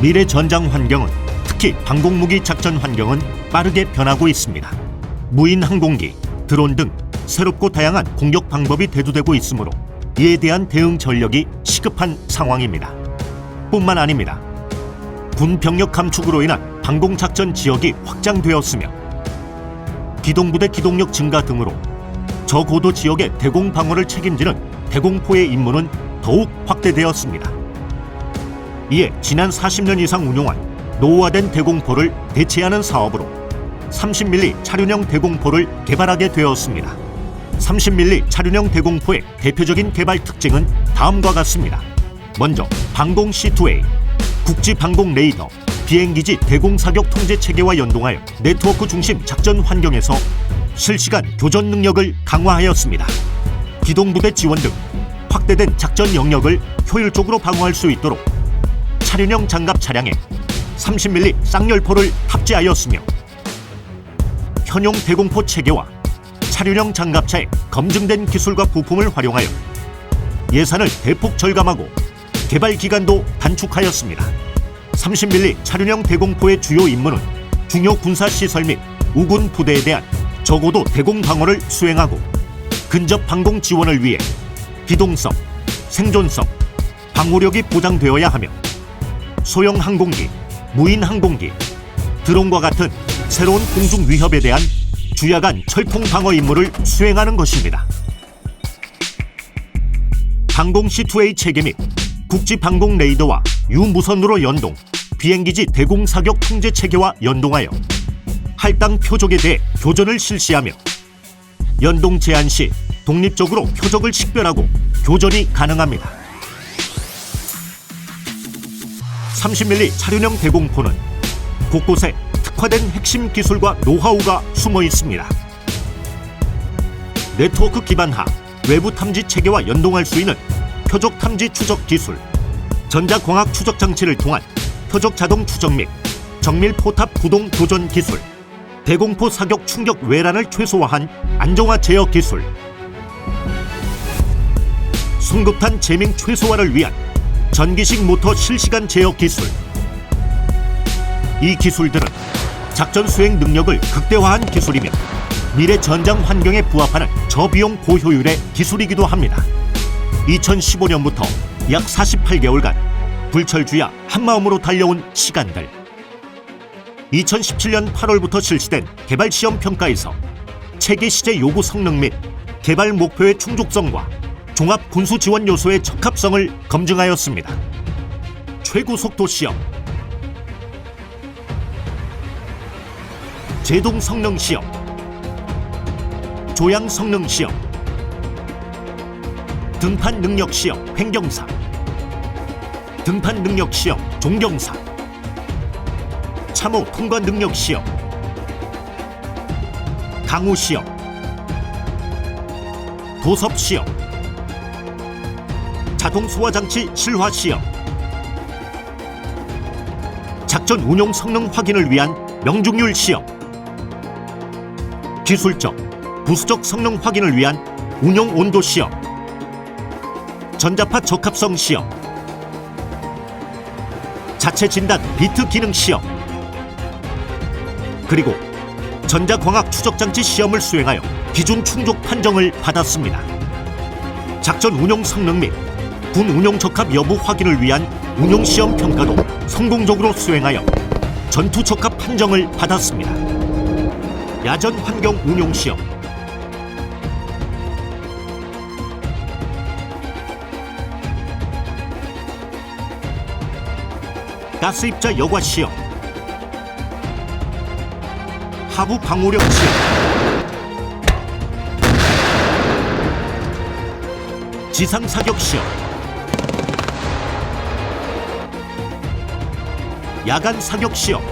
미래 전장 환경은 특히 방공무기 작전 환경은 빠르게 변하고 있습니다. 무인 항공기, 드론 등 새롭고 다양한 공격 방법이 대두되고 있으므로 이에 대한 대응 전력이 시급한 상황입니다. 뿐만 아닙니다. 군 병력 감축으로 인한 방공 작전 지역이 확장되었으며 기동부대 기동력 증가 등으로 저고도 지역의 대공 방어를 책임지는 대공포의 임무는 더욱 확대되었습니다. 이에 지난 40년 이상 운용한 노후화된 대공포를 대체하는 사업으로 30mm 차륜형 대공포를 개발하게 되었습니다. 30mm 차륜형 대공포의 대표적인 개발 특징은 다음과 같습니다. 먼저 방공 C2A 국지 방공 레이더 비행기지 대공 사격 통제 체계와 연동하여 네트워크 중심 작전 환경에서 실시간 교전 능력을 강화하였습니다. 기동부대 지원 등 확대된 작전 영역을 효율적으로 방어할 수 있도록 차륜형 장갑 차량에 30mm 쌍열포를 탑재하였으며 현용 대공포 체계와 차륜형 장갑차의 검증된 기술과 부품을 활용하여 예산을 대폭 절감하고 개발 기간도 단축하였습니다. 30mm 차륜형 대공포의 주요 임무는 중요 군사 시설 및 우군 부대에 대한 적어도 대공 방어를 수행하고 근접 방공 지원을 위해 기동성, 생존성, 방호력이 보장되어야 하며 소형 항공기, 무인 항공기, 드론과 같은 새로운 공중 위협에 대한 주야간 철통 방어 임무를 수행하는 것입니다. 항공 C2A 체계 및 국지 방공 레이더와 유무선으로 연동, 비행기지 대공 사격 통제 체계와 연동하여 할당 표적에 대해 교전을 실시하며 연동 제한 시 독립적으로 표적을 식별하고 교전이 가능합니다. 30mm 차륜형 대공포는 곳곳에 특화된 핵심 기술과 노하우가 숨어 있습니다. 네트워크 기반화 외부 탐지 체계와 연동할 수 있는 표적 탐지 추적 기술, 전자광학 추적 장치를 통한 표적 자동 추적 및 정밀 포탑 구동 도전 기술, 대공포 사격 충격 외란을 최소화한 안정화 제어 기술, 송급탄 재밍 최소화를 위한 전기식 모터 실시간 제어 기술. 이 기술들은 작전 수행 능력을 극대화한 기술이며 미래 전장 환경에 부합하는 저비용 고효율의 기술이기도 합니다. 2015년부터 약 48개월간 불철주야 한마음으로 달려온 시간들. 2017년 8월부터 실시된 개발 시험 평가에서 체계 시제 요구 성능 및 개발 목표의 충족성과 종합 군수 지원 요소의 적합성을 검증하였습니다. 최고 속도 시험, 제동 성능 시험, 조향 성능 시험, 등판 능력 시험 횡경사, 등판 능력 시험 종경사, 참호 통과 능력 시험, 강우 시험, 도섭 시험, 자동 소화 장치 실화 시험, 작전 운용 성능 확인을 위한 명중률 시험, 기술적, 부수적 성능 확인을 위한 운용 온도 시험, 전자파 적합성 시험, 자체 진단 비트 기능 시험, 그리고 전자광학 추적 장치 시험을 수행하여 기준 충족 판정을 받았습니다. 작전 운용 성능 및 군 운용 적합 여부 확인을 위한 운용 시험 평가도 성공적으로 수행하여 전투 적합 판정을 받았습니다. 야전 환경 운용 시험. 가스 입자 여과 시험. 하부 방호력 시험. 지상 사격 시험 야간 사격 시험.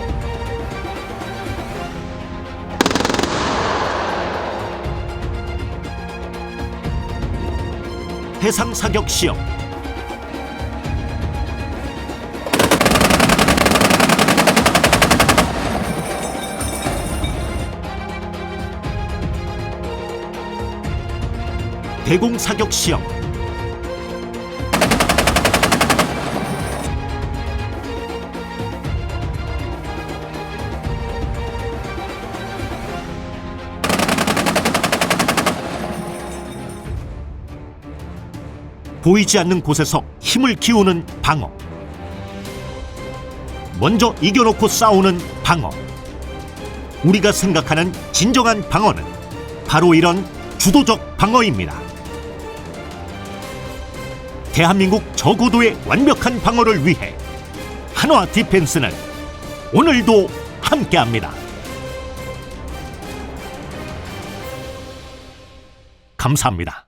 해상 사격 시험. 대공 사격 시험 보이지 않는 곳에서 힘을 키우는 방어. 먼저 이겨놓고 싸우는 방어. 우리가 생각하는 진정한 방어는 바로 이런 주도적 방어입니다. 대한민국 저고도의 완벽한 방어를 위해 한화 디펜스는 오늘도 함께합니다. 감사합니다.